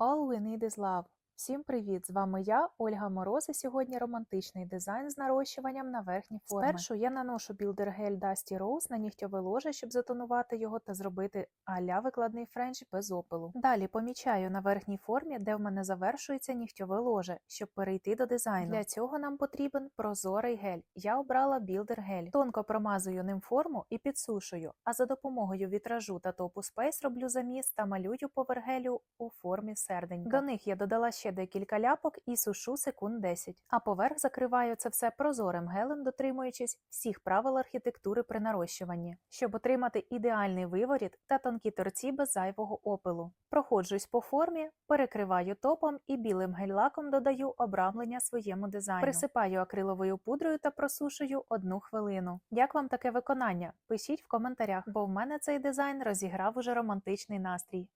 All we need is love. Всім привіт! З вами я, Ольга Мороз, і сьогодні романтичний дизайн з нарощуванням на верхні форми. Спершу я наношу білдер-гель Dusty Rose на нігтьове ложе, щоб затонувати його та зробити аля викладний френч без опилу. Далі помічаю на верхній формі, де в мене завершується нігтьове ложе, щоб перейти до дизайну. Для цього нам потрібен прозорий гель. Я обрала білдер-гель. Тонко промазую ним форму і підсушую, а за допомогою вітражу та топу Space роблю заміс та малюю поверх гелю у формі серденька. До них я додала ще декілька ляпок і сушу секунд 10. А поверх закриваю це все прозорим гелем, дотримуючись всіх правил архітектури при нарощуванні, щоб отримати ідеальний виворіт та тонкі торці без зайвого опилу. Проходжусь по формі, перекриваю топом і білим гель-лаком додаю обрамлення своєму дизайну. Присипаю акриловою пудрою та просушую одну хвилину. Як вам таке виконання? Пишіть в коментарях, бо в мене цей дизайн розіграв уже романтичний настрій.